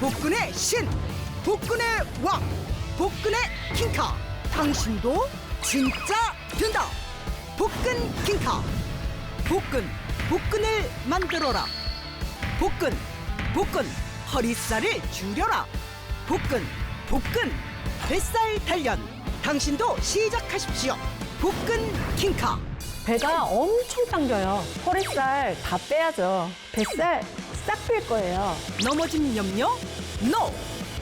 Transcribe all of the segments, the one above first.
복근의 신, 복근의 왕, 복근의 킹카. 당신도 진짜 된다. 복근 킹카. 복근, 복근을 만들어라. 복근, 복근, 허리살을 줄여라. 복근, 복근, 뱃살 단련. 당신도 시작하십시오. 복근 킹카. 배가 엄청 당겨요. 허리살 다 빼야죠. 뱃살 싹 뺄 거예요. 넘어짐 염려? NO!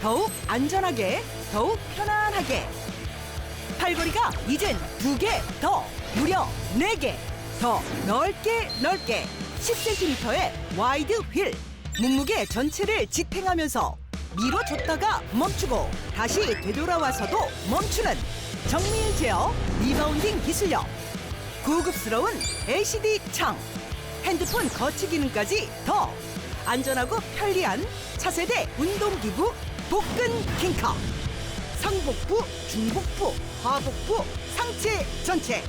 더욱 안전하게, 더욱 편안하게. 팔걸이가 이젠 두 개 더, 무려 네 개. 더 넓게 넓게 10cm의 와이드 휠. 몸무게 전체를 지탱하면서 밀어줬다가 멈추고 다시 되돌아와서도 멈추는 정밀 제어 리바운딩 기술력. 고급스러운 LCD 창. 핸드폰 거치 기능까지 더 안전하고 편리한 차세대 운동기구 복근 킹카 상복부, 중복부, 하복부, 상체 전체.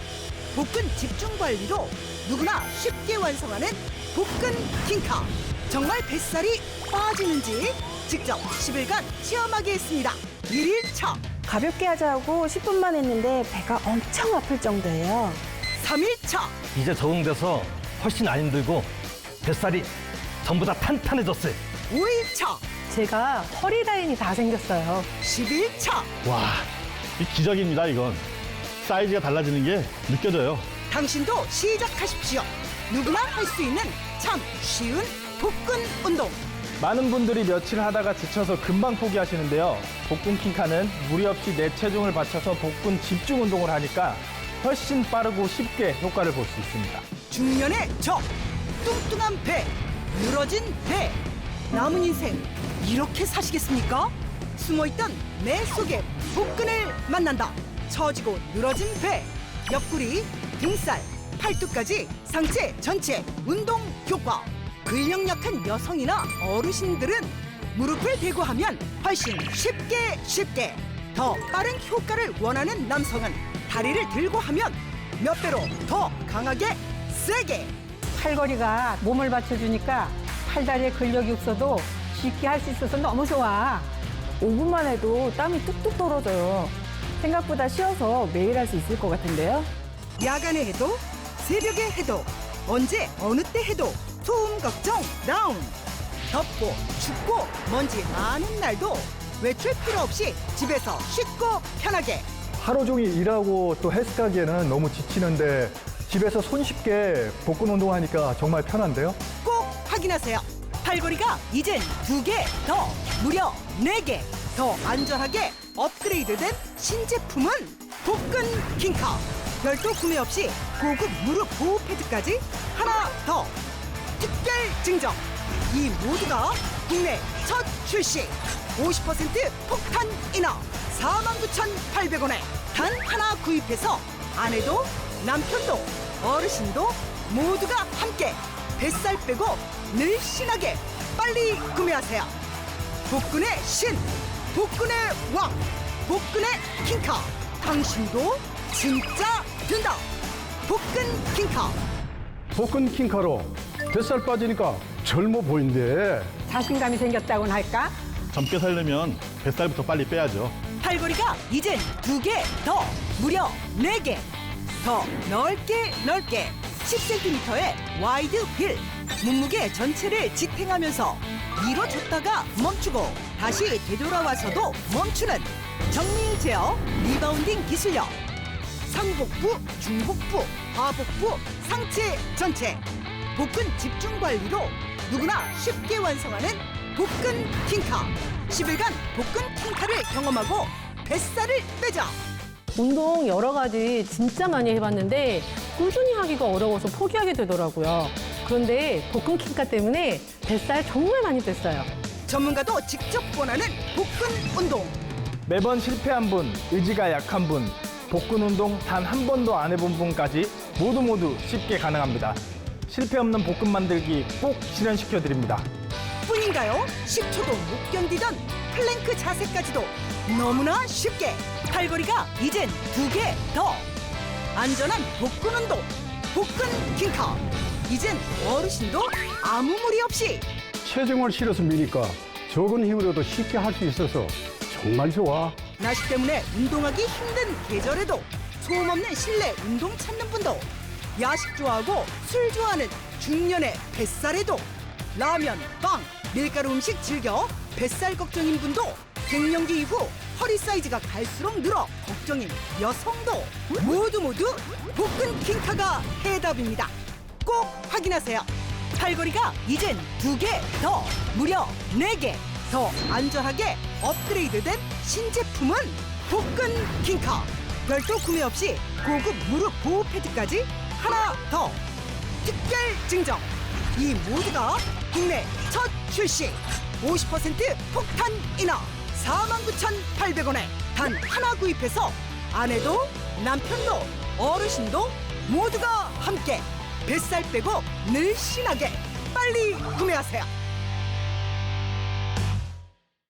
복근 집중 관리로 누구나 쉽게 완성하는 복근 킹카 정말 뱃살이 빠지는지 직접 10일간 체험하게 했습니다. 1일차, 가볍게 하자고 10분만 했는데 배가 엄청 아플 정도예요. 3일차, 이제 적응돼서 훨씬 안 힘들고 뱃살이 전부 다 탄탄해졌어요. 5일차, 제가 허리 라인이 다 생겼어요. 11차 와, 이 기적입니다, 이건. 사이즈가 달라지는 게 느껴져요. 당신도 시작하십시오. 누구나 할 수 있는 참 쉬운 복근 운동. 많은 분들이 며칠 하다가 지쳐서 금방 포기하시는데요. 복근 킹카는 무리 없이 내 체중을 받쳐서 복근 집중 운동을 하니까 훨씬 빠르고 쉽게 효과를 볼 수 있습니다. 중년의 적, 뚱뚱한 배, 늘어진 배. 남은 인생 이렇게 사시겠습니까? 숨어있던 내 속에 복근을 만난다. 처지고 늘어진 배, 옆구리, 등살, 팔뚝까지 상체 전체 운동 효과. 근력 약한 여성이나 어르신들은 무릎을 대고 하면 훨씬 쉽게 쉽게 더 빠른 효과를 원하는 남성은 다리를 들고 하면 몇 배로 더 강하게 세게 팔걸이가 몸을 받쳐주니까 팔다리에 근력이 없어도 쉽게 할 수 있어서 너무 좋아. 5분만 해도 땀이 뚝뚝 떨어져요. 생각보다 쉬워서 매일 할 수 있을 것 같은데요. 야간에 해도 새벽에 해도 언제 어느 때 해도 소음 걱정 다운 덥고 춥고 먼지 많은 날도 외출 필요 없이 집에서 쉽고 편하게 하루 종일 일하고 또 헬스 가기에는 너무 지치는데 집에서 손쉽게 복근 운동하니까 정말 편한데요? 꼭 확인하세요. 팔걸이가 이젠 두 개 더 무려 네 개 더 안전하게 업그레이드된 신제품은 복근 킹카 별도 구매 없이 고급 무릎 보호 패드까지 하나 더. 특별 증정. 이 모두가 국내 첫 출시. 50% 폭탄 인하 49,800원에 단 하나 구입해서 아내도 남편도 어르신도 모두가 함께 뱃살 빼고 늘씬하게 빨리 구매하세요 복근의 신 복근의 왕 복근의 킹카 당신도 진짜 된다 복근 킹카 복근 킹카로 뱃살 빠지니까 젊어 보인대. 자신감이 생겼다고는 할까? 젊게 살려면 뱃살부터 빨리 빼야죠. 팔걸이가 이젠 두 개 더 무려 네 개 더 넓게 넓게. 10cm의 와이드 휠. 몸무게 전체를 지탱하면서 밀어줬다가 멈추고 다시 되돌아와서도 멈추는 정밀 제어 리바운딩 기술력. 상복부, 중복부, 하복부, 상체 전체. 복근 집중 관리로 누구나 쉽게 완성하는 복근 킹카. 10일간 복근 킹카를 경험하고 뱃살을 빼자 운동 여러 가지 진짜 많이 해봤는데 꾸준히 하기가 어려워서 포기하게 되더라고요. 그런데 복근 킹카 때문에 뱃살 정말 많이 뺐어요. 전문가도 직접 권하는 복근 운동 매번 실패한 분, 의지가 약한 분, 복근 운동 단 한 번도 안 해본 분까지 모두 모두 쉽게 가능합니다. 실패 없는 복근 만들기 꼭 실현시켜 드립니다. 뿐인가요? 10초도 못 견디던 플랭크 자세까지도 너무나 쉽게 팔걸이가 이젠 두 개 더 안전한 복근 운동 복근 킹카 이젠 어르신도 아무 무리 없이 체중을 실어서 미니까 적은 힘으로도 쉽게 할 수 있어서 정말 좋아. 날씨 때문에 운동하기 힘든 계절에도 소음 없는 실내 운동 찾는 분도 야식 좋아하고 술 좋아하는 중년의 뱃살에도 라면, 빵, 밀가루 음식 즐겨? 뱃살 걱정인 분도? 갱년기 이후 허리 사이즈가 갈수록 늘어 걱정인 여성도? 모두 모두 복근 킹카가 해답입니다. 꼭 확인하세요. 팔걸이가 이젠 두 개 더 무려 네 개 더 안전하게 업그레이드된 신제품은 복근 킹카. 별도 구매 없이 고급 무릎 보호 패드까지 하나 더. 특별 증정. 이 모두가 국내 첫 출시 50% 폭탄 인하 49,800원에 단 하나 구입해서 아내도 남편도 어르신도 모두가 함께 뱃살 빼고 늘씬하게 빨리 구매하세요.